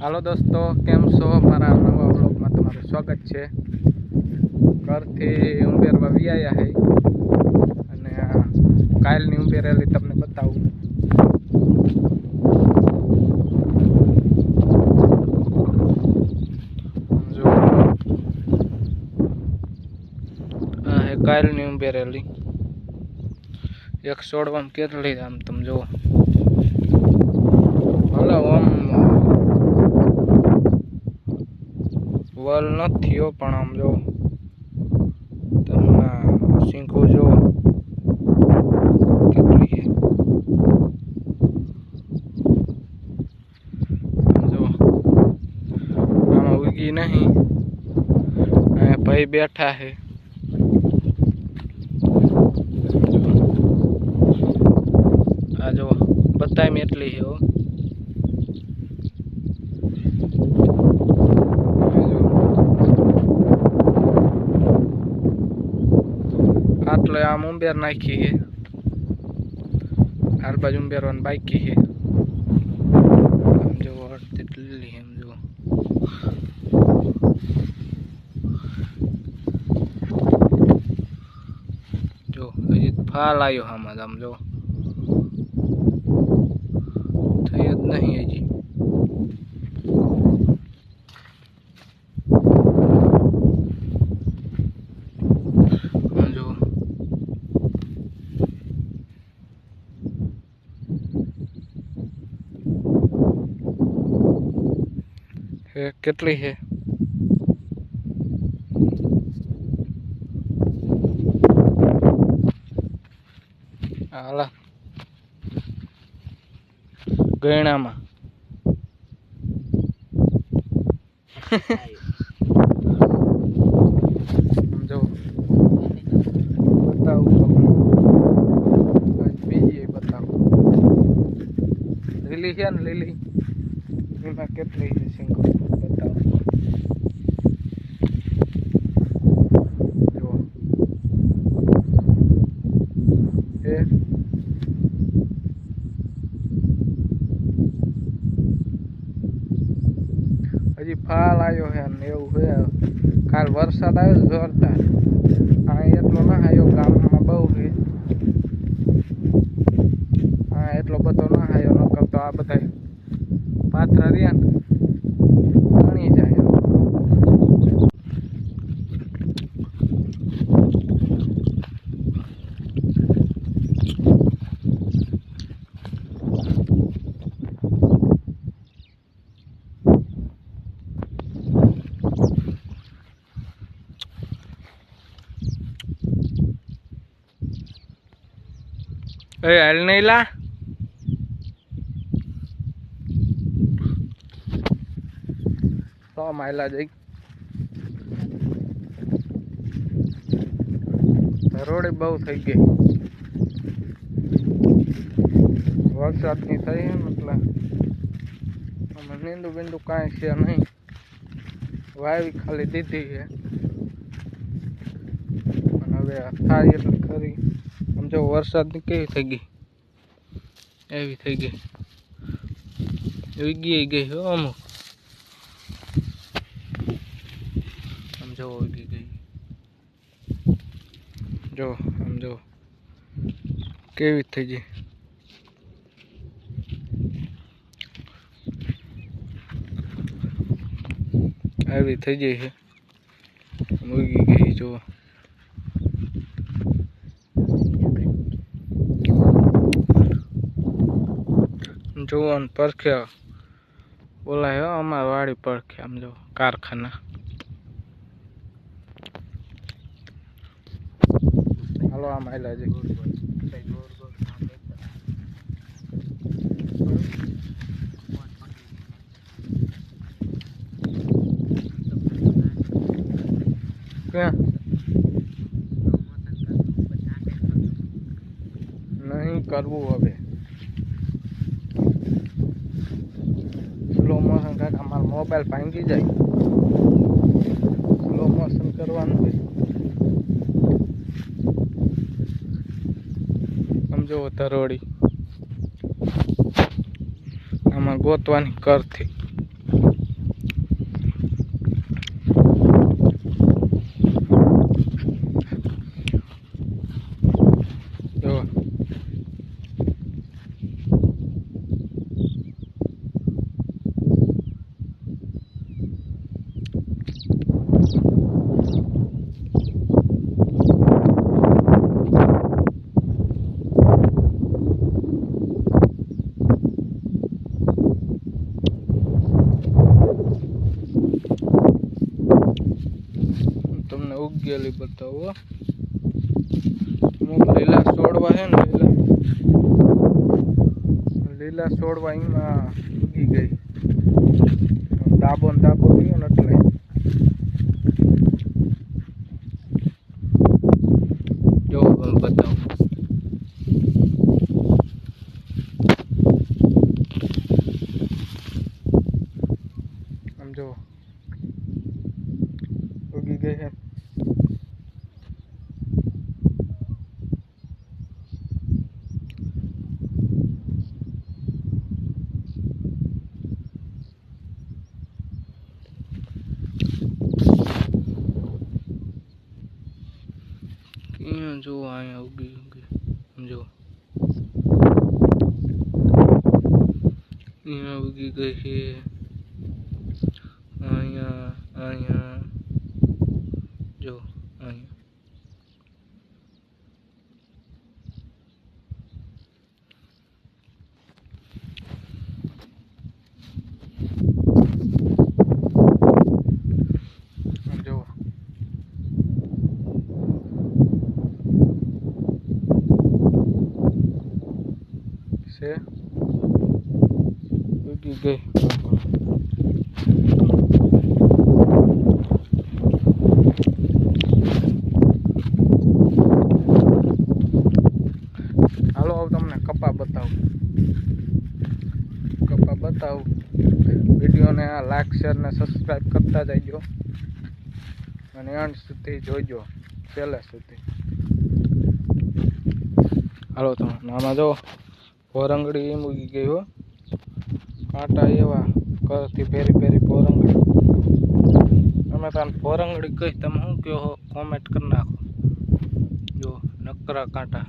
હાલો દોસ્તો, કેમ છો? મારા નવા બ્લોગમાં તમારું સ્વાગત છે. ઘરથી ઉંબેરમાં વ્યાયા હે. અને આ કાલની ઉંબેરેલી તમને બતાવું. કાયલની ઉંબેરેલી. એક સોડવામાં કેટલી આમ તમે જુઓ. ભલે આમ વલ નથી થયો પણ આમ જો તમને સિંકુ જો કેટલી જો, આમાં ઉગી નહીં. ભાઈ બેઠા છે. આ જો બતાવી એટલી છે હો આ જો. આટલે આમ ઉંબેર નાખી છે. હાલ બાજુ ઉંબેરવાની બાકી છે. આમ જો અડધી લીલી એમ જો જો, હજી ફાલ આવ્યો આમાં આમ જો થઈ જ નહીં હજી આમ જો હે કેટલી છે હાલા. ગયણામાં. લીલી છે ને લીલી? એમાં કેટલી છે સિંગલ બતાવું જુઓ એ હજી ફાલ આવ્યો છે ને એવું છે કાલ વરસાદ આવ્યો જોરદાર આ એટલો ના આવ્યો ગામડામાં બહુ છે હા એટલો બધો ના આવ્યો નકર તો આ બધા પાથરા રહ્યા ને ગણી જાય એ હાલ નહીં લા. સો માયલા જઈ રોડે બહુ થઈ ગઈ. વરસાદની થઈ મતલબ આમાં નીંદુ બિંદુ કાંઈ છે નહીં. વાવી ખાલી દીધી છે. અને હવે થાય એટલે ખરી. આમ જો વરસાદની કેવી થઈ ગઈ? એવી થઈ ગઈ. ઉગી ગઈ અમુક. આમ જો ઉગી જો, આમ જો. કેવી થઈ ગઈ. આવી થઈ ગઈ છે. મૂકી ગઈ, જો. જોવાનું પરખ્યા. બોલાય અમારા વાડી પરખ્યા, આમ જો, કારખાના. હાલો, આમ આયલા છે ક્યાં? નહીં કરવું હવે. સ્લો મોશન કાંઈક અમારો મોબાઈલ ભાંગી જાય. સ્લો મોશન કરવાનું હોય. સમજો તરોડી. આમાં ગોતવાની કરથી ઉગેલી બતાવો અમુક લીલા છોડવા છે ને, લીલા. લીલા છોડવા એમાં ઉગી ગઈ. દાબો ને દાબો રહ્યો ને એટલે જો હું બતાવું આમ જો ઉગી ગઈ છે ક્યાં જો અહીંયા ઉગી ઉગી જો અહીંયા ઉગી ગઈ છે. અહીંયા અહીંયા. જો અહીંયા આમ જો છે. ઉગી ગઈ. હાલો હું તમને કપા બતાવું. કપા બતાવું. વિડીયોને લાઈક શેર ને સબસ્ક્રાઈબ કરતા જજો અને અંત સુધી જોજો. પહેલાં સુધી. હાલો તમે આમાં જો પોરંગડી એમ ઉગી ગઈ હો. કાંટા એવા કરતી ફેરી ફેરી પોરંગડી. તમે તને પોરંગડી કહી તમે શું કહો કોમેન્ટ કરી નાખો. જો નકરા કાંટા.